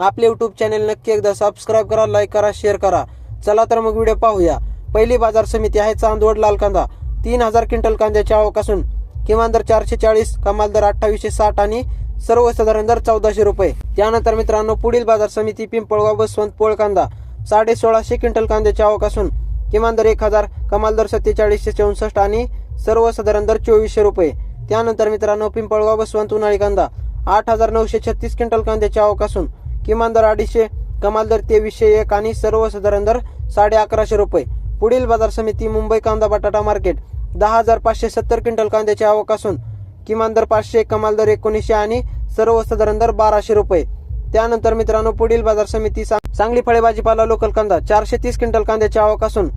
आपले YouTube channel नक्की एकदा सबस्क्राईब करा लाईक करा शेअर करा. चला तर मग व्हिडिओ पाहूया. पहिली बाजार समिती आहे चांदवड लाल कांदा. तीन हजार क्विंटल कांद्याच्या आवक असून किमान दर चारशे चाळीस कमाल दर अठ्ठावीसशे साठ आणि सर्वसाधारण दर चौदाशे रुपये. त्यानंतर मित्रांनो पुढील बाजार समिती पिंपळगाव बसवंत पोळ कांदा. साडे सोळाशे क्विंटल कांद्याच्या आवक असून किमान दर एक हजार कमाल दर सत्तेचाळीसशे चौसष्ट आणि सर्वसाधारण दर चोवीसशे रुपये. त्यानंतर मित्रांनो पिंपळगाव बसवंत उन्हाळी कांदा. आठ हजार नऊशे छत्तीस क्विंटल कांद्याची आवक असून किमान दर अडीचशे कमाल दर तेवीसशे एक आणि सर्वसाधारण दर साडे अकराशे रुपये. पुढील बाजार समिती मुंबई कांदा बटाटा मार्केट. दहा हजार पाचशे सत्तर क्विंटल कांद्याची आवक असून किमान दर पाचशे कमाल दर एकोणीसशे आणि सर्वसाधारण दर बाराशे रुपये. त्यानंतर मित्रांनो पुढील बाजार समिती चांगली सांगली फळे भाजीपाला लोकल कांदा चारशे तीस क्विंटल कांद्याची आवक असून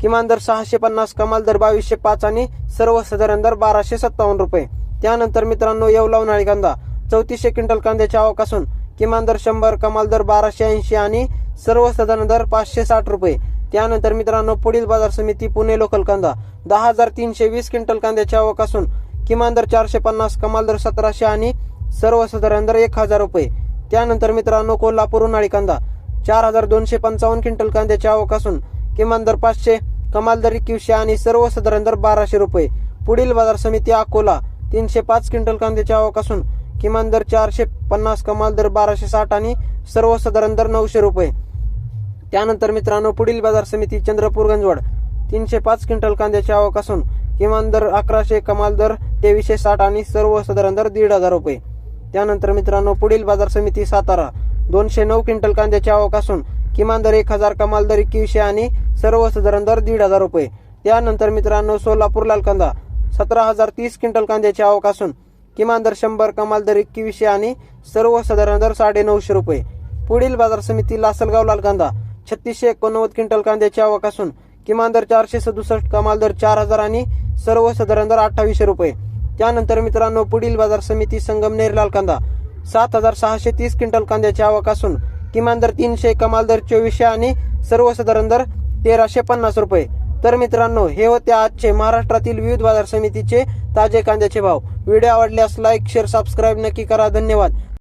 किमान दर सहाशे पन्नास कमाल दर बावीसशे पाच आणि सर्वसाधारण दर बाराशे सत्तावन्न रुपये. त्यानंतर मित्रांनो येवला उन्हाळी कांदा चौतीसशे क्विंटल कांद्याची आवक असून किमान दर शंभर कमाल दर बाराशे ऐंशी आणि सर्वसाधारण दर पाचशे साठ रुपये. त्यानंतर मित्रांनो पुढील बाजार समिती पुणे लोकल कांदा. दहा हजार तीनशे वीस क्विंटल कांद्याची आवक असून किमान दर चारशे पन्नास कमाल दर सतराशे आणि सर्वसाधारण दर एक हजार रुपये. त्यानंतर मित्रांनो कोल्हापूर उन्हाळी कांदा. चार हजार दोनशे पंचावन्न क्विंटल कांद्याची आवक असून किमान दर पाचशे कमाल दर एकवीसशे आणि सर्वसाधारण दर बाराशे रुपये. पुढील बाजार समिती अकोला. तीनशे पाच क्विंटल कांद्याची आवक असून किमान दर चारशे पन्नास कमाल दर बाराशे साठ आणि सर्वसाधारण दर नऊशे रुपये. त्यानंतर मित्रांनो पुढील बाजार समिती चंद्रपूर गंजवड. तीनशे पाच क्विंटल कांद्याची आवक असून किमान दर अकराशे कमाल दर तेवीसशे साठ आणि सर्वसाधारण दर दीड हजार रुपये. त्यानंतर मित्रांनो पुढील बाजार समिती सातारा. दोनशे नऊ क्विंटल कांद्याची आवक असून किमान दर एक हजार कमाल दर एकवीसशे आणि सर्वसाधारण दर दीड हजार रुपये. त्यानंतर मित्रांनो सोलापूर लाल कांदा सतरा हजार तीस क्विंटल कांद्याची आवक असून किमान दर शंभर कमाल दर एकवीसशे आणि सर्वसाधारण दर साडे नऊशे रुपये. पुढील बाजार समिती लासलगाव लाल कांदा छत्तीसशे एकोणनव्वद क्विंटल कांद्याची आवक असून किमान दर चारशे सदुसष्ट कमाल दर चार हजार आणि सर्वसाधारण दर अठ्ठावीसशे रुपये. त्यानंतर मित्रांनो पुढील बाजार समिती संगमनेर लाल कांदा सात हजार सहाशे तीस क्विंटल कांद्याची आवक असून किमान दर तीनशे कमाल दर चोवीसशे आणि सर्वसाधारण दर तेराशे पन्नास रुपये. तर मित्रांनो हे होते आजचे महाराष्ट्रातील विविध बाजार समितीचे ताजे कांद्याचे भाव. व्हिडिओ आवडल्यास लाईक शेअर सबस्क्राईब नक्की करा. धन्यवाद.